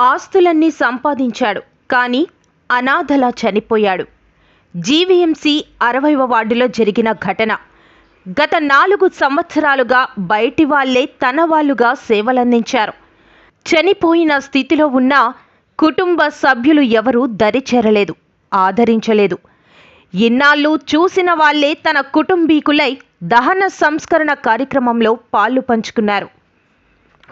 ఆస్తులన్నీ సంపాదించాడు. కానీ అనాథలా చనిపోయాడు. జీవీఎంసీ అరవైవ వార్డులో జరిగిన ఘటన. గత నాలుగు సంవత్సరాలుగా బయటి వాళ్ళే తన వాళ్ళుగా సేవలందించారు. చనిపోయిన స్థితిలో ఉన్న కుటుంబ సభ్యులు ఎవరూ దరిచేరలేదు ఆదరించలేదు. ఇన్నాళ్ళు చూసిన వాళ్ళే తన కుటుంబీకులై దహన సంస్కరణ కార్యక్రమంలో పాలు పంచుకున్నారు.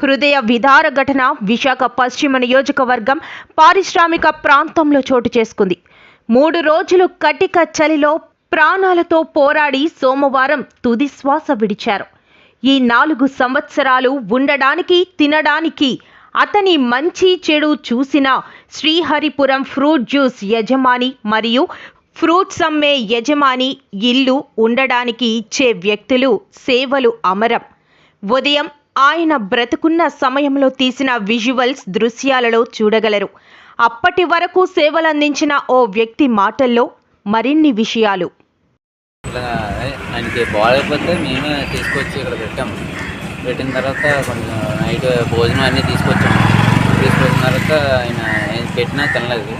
హృదయ విదార ఘటన విశాఖ పశ్చిమ నియోజకవర్గం పారిశ్రామిక ప్రాంతంలో చోటు చేసుకుంది. మూడు రోజులు కటిక చలిలో ప్రాణాలతో పోరాడి సోమవారం తుది శ్వాస విడిచారు. ఈ నాలుగు సంవత్సరాలు ఉండడానికి తినడానికి అతని మంచి చెడు చూసిన శ్రీహరిపురం ఫ్రూట్ జ్యూస్ యజమాని మరియు ఫ్రూట్స్ అమ్మే యజమాని ఇల్లు ఉండడానికి ఇచ్చే వ్యక్తులు సేవలు అమరం. ఉదయం ఆయన బ్రతుకున్న సమయంలో తీసిన విజువల్స్ దృశ్యాలలో చూడగలరు. అప్పటి వరకు సేవలందించిన ఓ వ్యక్తి మాటల్లో మరిన్ని విషయాలు. ఆయనకి బాగాలేకపోతే మేమే తీసుకొచ్చి ఇక్కడ పెట్టాము పెట్టిన తర్వాత కొంచెం నైట్ భోజనం అన్నీ తీసుకొచ్చాము తీసుకొచ్చిన తర్వాత ఆయన పెట్టినా తినలేదు.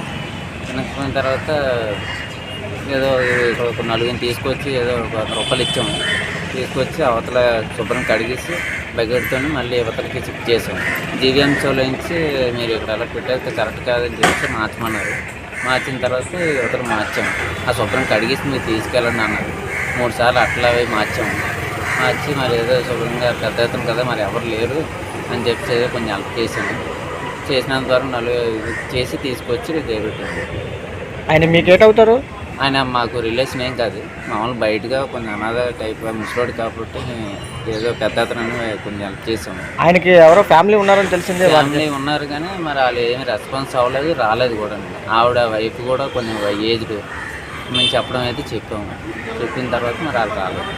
తినకపోయిన తర్వాత ఏదో ఇక్కడ ఒక నలుగురిని తీసుకొచ్చి ఏదో ఒక వంద రూపాయలు ఇచ్చాము. తీసుకొచ్చి అవతల శుభ్రం కడిగేసి బకెట్తో మళ్ళీ అవతలకి చెక్ చేసాం జీవీఎంసీలో నుంచి మీరు ఇక్కడ అలా పెట్టేస్తే కరెక్ట్ కాదని చెప్పి మార్చమన్నారు. మార్చిన తర్వాత ఇవతలు మార్చాము. ఆ శుభ్రం కడిగేసి మీరు తీసుకెళ్ళండి అన్నారు. మూడు సార్లు అట్లా అవి మార్చాము. మార్చి మరి ఏదో శుభ్రంగా పెద్ద అవుతాం కదా మరి ఎవరు లేరు అని చెప్పి ఏదో కొంచెం హెల్ప్ చేశాను చేసినంత ద్వారా నలుగురు చేసి తీసుకొచ్చి దేవెట్టాము ఆయన మీకేటవుతారు ఆయన మాకు రిలేషన్ ఏం కాదు. మామూలు బయటగా కొంచెం అనాథ టైప్ ముసలోడు కాబట్టి ఏదో పెద్ద అతను కొంచెం హెల్ప్ చేసాము ఆయనకి ఎవరో ఫ్యామిలీ ఉన్నారని తెలిసిందే ఫ్యామిలీ ఉన్నారు కానీ మరి వాళ్ళు ఏమి రెస్పాన్స్ అవ్వలేదు రాలేదు కూడా ఆవిడ వైఫ్ కూడా కొంచెం ఏజ్డ్ మేము చెప్పడం అయితే చెప్పాము. చెప్పిన తర్వాత మరి వాళ్ళు రాలేదు.